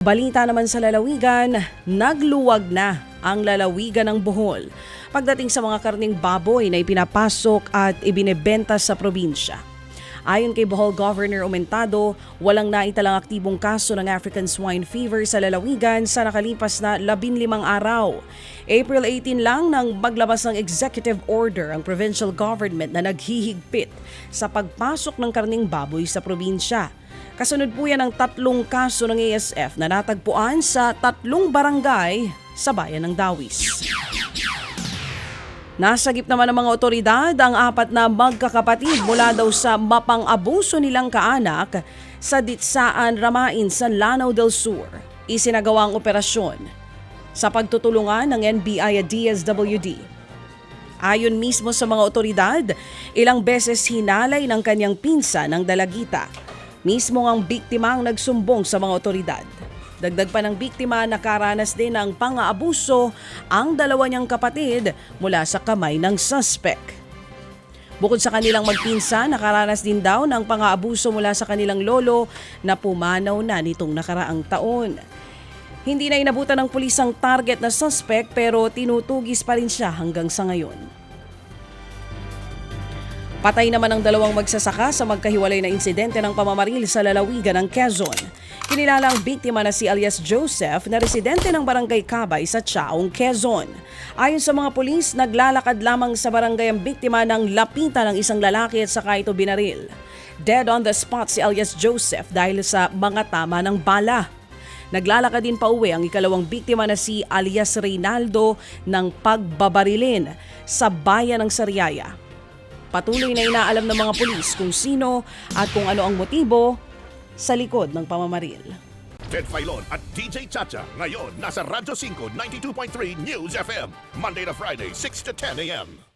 Balita naman sa lalawigan, nagluwag na ang lalawigan ng Bohol pagdating sa mga karning baboy na ipinapasok at ibinebenta sa probinsya. Ayon kay Bohol Governor Umentado, walang naitalang aktibong kaso ng African swine fever sa lalawigan sa nakalipas na 15 araw. April 18 lang nang maglabas ng executive order ang provincial government na naghihigpit sa pagpasok ng karning baboy sa probinsya. Kasunod po yan ang tatlong kaso ng ASF na natagpuan sa tatlong barangay sa bayan ng Dawis. Nasagip naman ng mga otoridad ang apat na magkakapatid mula daw sa mapang-abuso nilang kaanak sa Ditsaan Ramain sa Lanao del Sur. Isinagawa ang operasyon sa pagtutulungan ng NBI at DSWD. Ayon mismo sa mga otoridad, ilang beses hinalay ng kanyang pinsa ng dalagita. Mismo ang biktima ang nagsumbong sa mga otoridad. Dagdag pa ng biktima, nakaranas din ng pang-aabuso ang dalawa niyang kapatid mula sa kamay ng suspect. Bukod sa kanilang magpinsa, nakaranas din daw ng pang-aabuso mula sa kanilang lolo na pumanaw na nitong nakaraang taon. Hindi na inabutan ng pulis ang target na suspect pero tinutugis pa rin siya hanggang sa ngayon. Patay naman ang dalawang magsasaka sa magkahiwalay na insidente ng pamamaril sa lalawigan ng Quezon. Kinilala ang biktima na si alias Joseph na residente ng barangay Kabay sa Chaong, Quezon. Ayon sa mga pulis, naglalakad lamang sa barangay ang biktima ng lapitan ng isang lalaki at saka ito binaril. Dead on the spot si alias Joseph dahil sa mga tama ng bala. Naglalakad din pa uwi ang ikalawang biktima na si alias Reynaldo ng pagbabarilin sa bayan ng Sariaya. Patuloy na inaalam ng mga pulis kung sino at kung ano ang motibo sa likod ng pamamaril. Ted Filon at DJ Chacha. Ngayon, nasa Radyo 5, 92.3 News FM. Monday to Friday, 6 to 10 a.m.